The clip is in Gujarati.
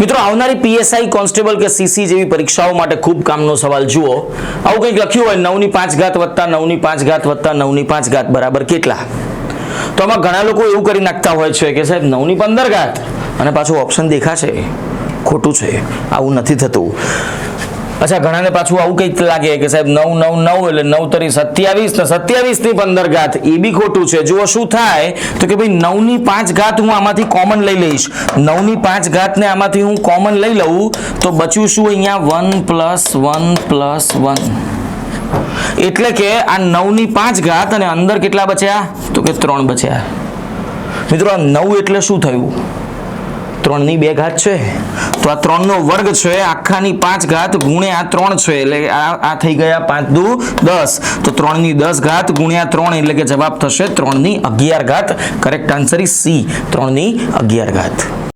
મિત્રો, આવનારી પીએસઆઈ કોન્સ્ટેબલ કે સીસી જેવી પરીક્ષાઓ માટે ખૂબ કામનો સવાલ. જુઓ, આવું કંઈક લખ્યું હોય, નવની પાંચ ઘાત વત્તા નવની પાંચ ઘાત વત્તા નવની પાંચ ઘાત બરાબર કેટલા? તો આમાં ઘણા લોકો એવું કરી નાખતા હોય છે કે સાહેબ, નવની પંદર ઘાત. અને પાછું ઓપ્શન દેખાશે. ખોટું છે. આવું નથી થતું. અચ્છા, ઘણાને પાછું આવું કંઈક લાગે કે સાહેબ નવ નવ નવ એટલે નવ તરી સત્યાવીસ ને સત્યાવીસની પંદર ઘાત એ બી ખોટું છે. જુઓ શું થાય તો કે ભાઈ નવની પાંચ ઘાત હું આમાંથી કોમન લઈ લઈશ. નવની પાંચ ઘાત ને આમાંથી હું કોમન લઈ લઉં તો બચ્યું શું અહીંયા? One plus one plus one. એટલે કે આ નવની પાંચ ઘાત અને અંદર કેટલા બચ્યા? તો કે ત્રણ બચ્યા. મિત્રો, આ નવ એટલે શું થયું? ત્રણની બે ઘાત છે. તો આ ત્રણનો વર્ગ છે, આખાની પાંચ ઘાત ગુણ્યા ત્રણ છે, એટલે આ આ થઈ ગયા પાંચ દુ દસ. તો ત્રણની દસ ઘાત ગુણ્યા ત્રણ એટલે કે જવાબ થશે ત્રણની અગિયાર ઘાત. કરેક્ટ આન્સર ઇઝ સી ત્રણની અગિયાર ઘાત.